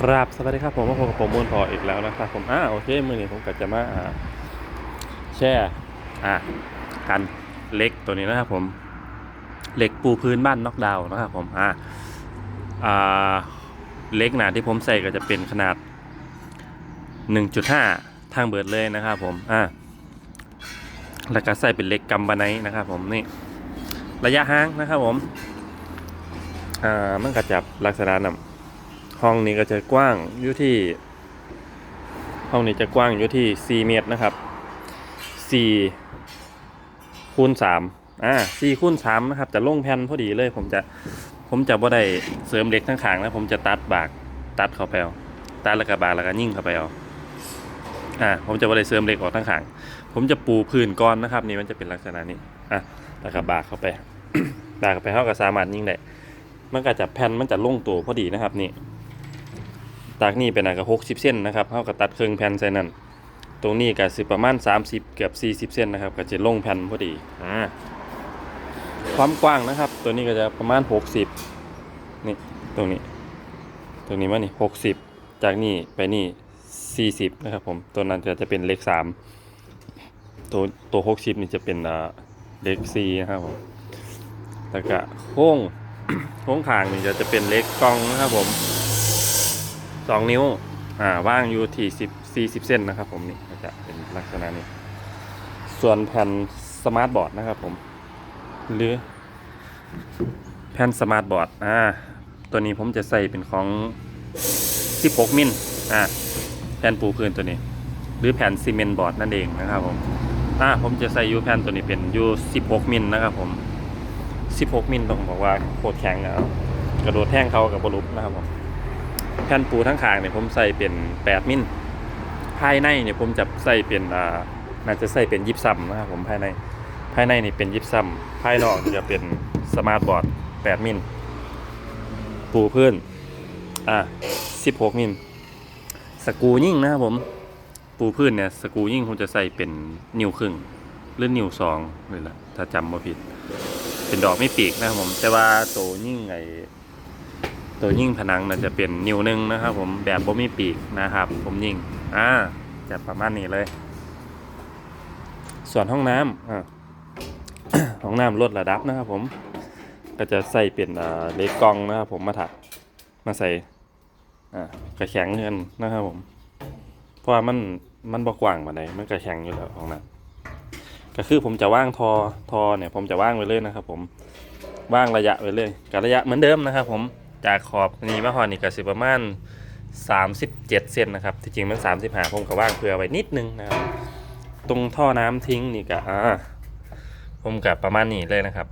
ครับสวัสดีครับผมว่าผมกับผมมูลพออีกแล้วนะครับผมอ่าโอเคมือนี้ผมก็จะมาแช่อ่ากันเหล็กตัวนี้นะครับผมเหล็กปูพื้นบ้านน็อกดาวน์นะครับผมอ่าอ่าเหล็กหนาที่ผมใส่ก็จะเป็นขนาด 1.5 ทางเบิดเลยนะครับผมอ่าแล้วก็ใส่เป็นเหล็กกัมบาไนท์นะครับผมนี่ระยะห่างนะครับผมอ่ามันก็จะลักษณะนำ ห้องนี้ก็จะกว้างอยู่ที่ ห้องนี้จะกว้างอยู่ที่ 4 เมตรนะครับ4คูณ3อ่า4คูณ3นะครับจะลงแผ่นพอดีเลย ผมจะผมจะบ่ได้เสริมเหล็กทั้งขางนะผมจะตัดบากตัดเข้าไปเอาตัดแล้วก็บากแล้วก็ยิ่งเข้าไปเอาอ่าผมจะบ่ได้เสริมเหล็กออกทั้งขาง ผมจะปูพื้นก้อนนะครับ นี่มันจะเป็นลักษณะนี้อะแล้วก็บากเข้าไปบากเข้าไปเท่ากับสามารถยิ่งได้มันก็จะแผ่นมันจะลงตัวพอดีนะครับนี่ จากนี่เป็นอันก็60เส้นนะครับเท่ากับตัดครึ่งแผ่นใส่นั่นตรงนี้ก็สิประมาณ 30 เกือบ 40 เส้นนะครับ ก็จะลงแผ่นพอดีอ่าความกว้างนะครับ ตัวนี้ก็จะประมาณ 60 นี่ตรงนี้ ตรงนี้มานี่60 จากนี่ไปนี่ 40 นะครับผม ตัวนั้นจะจะเป็นเลข3ตัวตัว 60 นี่จะเป็นเลข4นะครับผมแล้วก็โค้งโค้งขางนี่จะจะเป็นเลขกองนะครับผม สองนิ้ว อ่า ว่างอยู่ที่สิบสี่สิบเส้นนะครับผมนี่จะเป็นลักษณะนี้ ส่วนแผ่นสมาร์ทบอร์ดนะครับผม หรือ แผ่นสมาร์ทบอร์ด อ่า ตัวนี้ผมจะใส่เป็นของ 16 มิล อ่า แผ่นปูพื้นตัวนี้ หรือแผ่นซีเมนต์บอร์ดนั่นเองนะครับผม อ่า ผมจะใส่ยูแผ่นตัวนี้เป็นยู16 มิลนะครับผม 16 มิลต้องบอกว่าโคตรแข็งอะกระโดดแท่งเขากับบอลุปนะครับผม แผ่นปูทั้งขางเนี่ยผมใส่เป็น8มิลภายในเนี่ยผมจะใส่เป็นอ่าน่าจะใส่เป็นยิบซัมนะครับผมภายในภายในนี่เป็นยิบซัมภายนอกจะเป็นสมาร์ทบอร์ด8มิลปูพื้นอ่า16มิลสกูยิ่งนะครับผมปูพื้นเนี่ยสกูยิ่งผมจะใส่เป็นนิ้วครึ่งหรือนิ้วสองเลยล่ะถ้าจำไม่ผิด เป็นดอกไม่ปีกนะครับผม แต่ว่าโตยิ่งไอ ตัวยิ่งผนังน่าจะเป็นนิ้วหนึงนะครับ ผมแบบบ่มีปีกนะครับ ผมยิ่งอ่าจะประมาณนี้เลย ส่วนห้องน้ำอ่าห้องน้ำลดระดับนะครับ ผม ก็จะใส่เป็นเล็กกองนะครับ ผมมาถักมาใส่อ่ากระแข็งเงินนะครับ ผม เพราะว่ามันมันบกว้างปานใดมันกระแข็งอยู่แล้วห้องน้ำก็คือผมจะว่างทอทอเนี่ย ผมจะว่างไว้เลยนะครับ ผมว่างระยะไว้เลยกับระยะเหมือนเดิมนะครับ ผม จากขอบนี้มาหอนี่ก็สิประมาณ 37 เซนนะครับ ที่จริงมัน 35ผมก็ว่างเผื่อไว้นิดนึงนะครับ ตรงท่อน้ำทิ้งนี่ก็อ่าผมกับประมาณนี้เลยนะครับ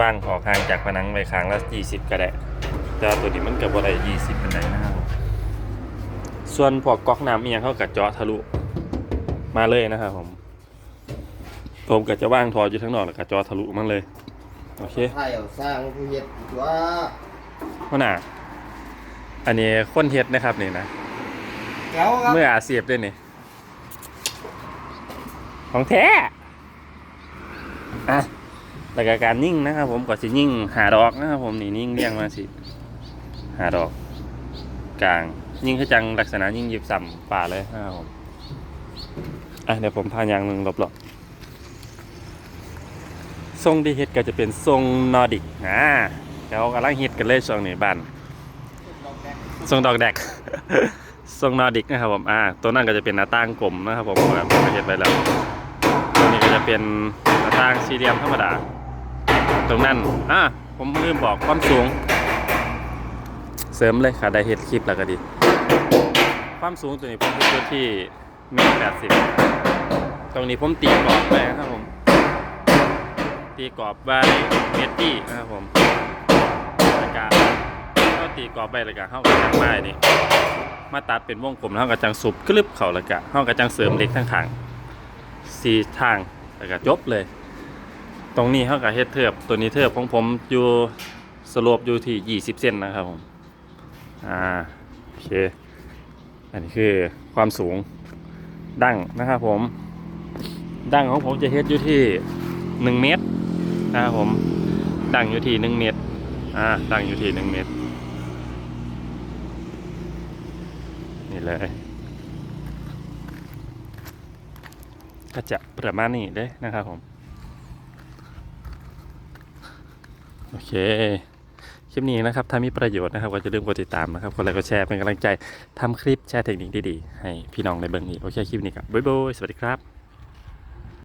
ว่างออกห่างจากผนังไปข้างละ20 ก็ได้แต่ว่าตัวนี้มันกับว่าได้20เป็นไรนะครับ ส่วนพวกก๊อกน้ำเอียงเขากับเจาะทะลุมาเลยนะครับผมผมก็จะว่างทออยู่ทั้งนอกแล้วก็เจาะทะลุมาเลย โอเคไทยเอาสร้างผู้เฮ็ดว่าพ่อหน่าอันนี้คนเฮ็ดนะครับนี่นะแก้วครับ เมื่ออาเสียบด้วยนี่ ของแท้อะแล้วก็การนิ่งนะครับผมก็สิยิ่งหาดอกนะครับผมนี่นิ่งเรียงมาสิหาดอก กลางยิ่งคือจังลักษณะยิ่งหยิบสัมป่าเลยนะครับผมอะเดี๋ยวผมพายางหนึ่งรอบๆ ทรงที่เฮ็ดก็จะเป็นทรงนอร์ดิกอ่าเขากำลังฮิตกันเลยช่วงนี้บ้านทรงดอกแดกทรงนอร์ดิกนะครับผมอ่าตัวนั้นก็จะเป็นหน้าต่างกลมนะครับผมผมเห็นไปแล้วตัวนี้ก็จะเป็นหน้าต่างสี่เหลี่ยมธรรมดา ตรงนั้นอ่าผมลืมบอกความสูง เสริมเลยค่ะได้เห็ดคลิปแล้วก็ดี ความสูงตัวนี้ผมคิดที่เมตรแปดสิบตรงนี้ผมตีกรอบไปนะครับผม ตีกรอบไว้เมตรที่นะครับผมแล้วก็ก็ตีกรอบไปแล้วก็เข้ากับจังไม้นี่มาตัดเป็นวงกลมแล้วเราก็จังสุบกลึบเข่าแล้วก็เราก็จังเสริมเหล็กทั้งขางสี่ทางแล้วก็จบเลย ตรงนี้เขาก็เฮ็ดเทือบตัวนี้เทือบของผมอยู่สโลปอยู่ที่20เซนนะครับผมอ่าโอเคอันนี้คือความสูงดั้งนะครับผมดั้งของผมจะเฮ็ดอยู่ที่ 1 เมตร นะครับผมดั้งอยู่ที่1เมตรอ่าดั้งอยู่ที่1เมตร นี่เลย ก็จะประมาณนี้เด้นะครับผม โอเคคลิปนี้นะครับถ้ามีประโยชน์นะครับก็จะลืมกดติดตามนะครับกดไลค์กดแชร์เป็นกำลังใจทำคลิปแชร์เทคนิคดีๆ ให้พี่น้องในเบื้องนี้โอเคคลิปนี้ครับบ๊ายบายสวัสดีครับ